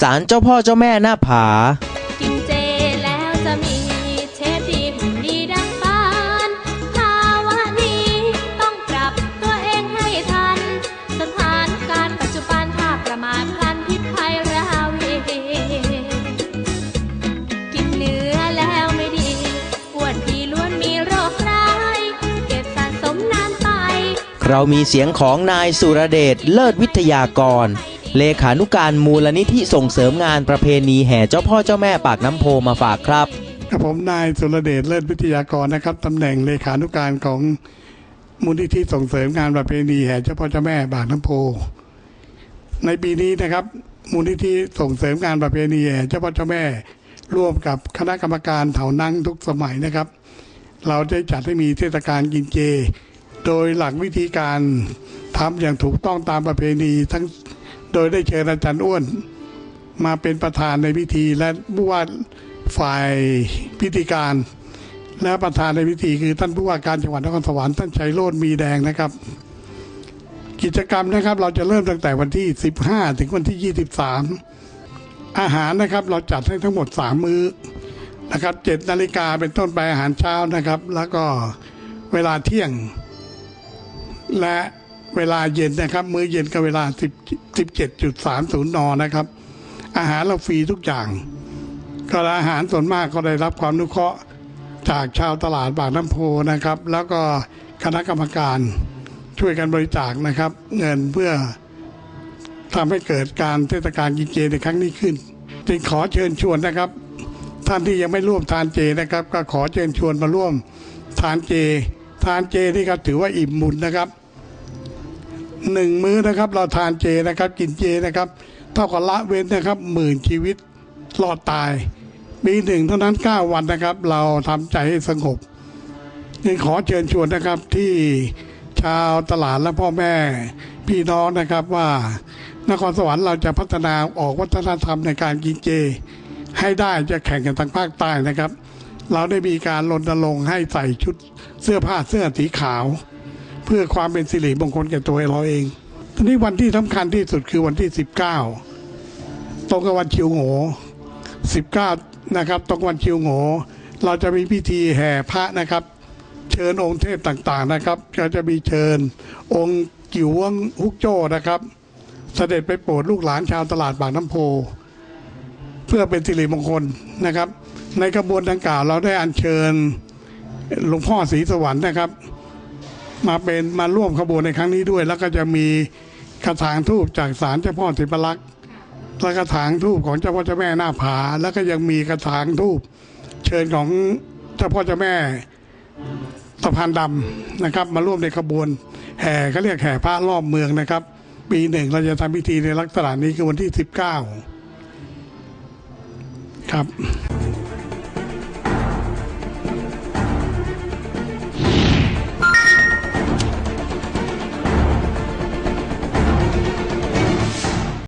ศาลเจ้าพ่อเจ้าแม่หน้าผา กินเจแล้วจะมีเชฟดีหุ่นดีดังปานภาวะนี้ต้องปรับตัวเองให้ทัน สถานการณ์ปัจจุบันถ้าประมาทพลันพิษภัยราวีกินเนื้อแล้วไม่ดีอ้วนทีล้วนมีโรคร้ายเก็บสะสมนานไป เรามีเสียงของนายสุรเดชเลิศวิทยากร เลขานุการมูลนิธิส่งเสริมงานประเพณีแห่เจ้าพ่อเจ้าแม่ปากน้ำโพมาฝากครับกับผมนายสุรเดชเลิศวิทยากรนะครับตำแหน่งเลขานุการของมูลนิธิส่งเสริมงานประเพณีแห่เจ้าพ่อเจ้าแม่บางน้ำโพ ในปีนี้นะครับ มูลนิธิส่งเสริมงานประเพณีแห่เจ้าพ่อเจ้าแม่ ร่วมกับคณะกรรมการเถานั่งทุกสมัยนะครับ เราได้จัดให้มีเทศกาลกินเจ โดยหลักวิธีการทำอย่างถูกต้องตามประเพณีทั้ง โดยได้เชิญอาจารย์อ้วน มาเป็นประธานในพิธีและผู้ว่าฝ่ายพิธีการ และประธานในพิธีคือท่านผู้ว่าการจังหวัดนครสวรรค์ท่านชัยโรจน์มีแดงนะครับ กิจกรรมนะครับเราจะเริ่มตั้งแต่วันที่ 15 ถึงวันที่ 23 อาหารนะครับเราจัดให้ทั้งหมด 3 มื้อนะครับ7นาฬิกาเป็นต้นไปอาหารเช้านะครับ แล้วก็เวลาเที่ยง และ เวลาเย็นนะครับ มื้อเย็นก็เวลา10 17.30นนะครับ อาหารเราฟรีทุกอย่าง ก็อาหารส่วนมากก็ได้รับความนุเคราะห์จากชาวตลาดปากน้ำโพนะครับ แล้วก็คณะกรรมการช่วยกันบริจาคนะครับ เงินเพื่อทำให้เกิดการเทศกาลกินเจในครั้งนี้ขึ้น จึงขอเชิญชวนนะครับ ท่านที่ยังไม่ร่วมทานเจนะครับ ก็ขอเชิญชวนมาร่วมทานเจ ทานเจนี่ครับถือว่าอิ่มบุญนะครับ หนึ่งมื้อนะครับ เราทานเจนะครับ กินเจนะครับ เท่ากับละเว้นนะครับหมื่นชีวิตรอดตายปีหนึ่งเท่านั้น 9 วันนะครับ เราทำใจให้สงบยังขอเชิญชวนนะครับที่ชาวตลาดและพ่อแม่พี่น้องนะครับว่านครสวรรค์เราจะพัฒนาออกวัฒนธรรมในการกินเจ ให้ได้จะแข่งกันทางภาคใต้นะครับ เราได้มีการรณรงค์ให้ใส่ชุดเสื้อผ้าเสื้อสีขาว พื่อความเป็นสิริมงคลแก่ตัวเราเองทีนี้วันที่สำคัญที่สุดคือวันที่ 19ตรงกับวันชิวโหง19 นะครับตรงวันชิวโหงเราจะมีพิธีแห่พระนะครับ เชิญองค์เทพต่างๆนะครับก็จะมีเชิญองค์กิ๋วงฮุกโจ้นะครับ เสด็จไปโปรดลูกหลานชาวตลาดบางน้ำโพ เพื่อเป็นสิริมงคลนะครับ ในกระบวนดังกล่าวเราได้อัญเชิญหลวงพ่อศรีสวรรค์นะครับ มาเป็นมาร่วมขบวนในครั้งนี้ด้วย แล้วก็จะมีกระถางทูบจากศาลเจ้าพ่อสิบลักษณ์และกระถางทูบของเจ้าพ่อเจ้าแม่หน้าผา แล้วก็ยังมีกระถางทูบเชิญของเจ้าพ่อเจ้าแม่สะพานดำนะครับ มาร่วมในขบวน แห่เขาเรียกแห่พระรอบเมืองนะครับ ปีหนึ่งเราจะทำพิธีในลักษณะนี้คือวันที่สิบเก้าครับ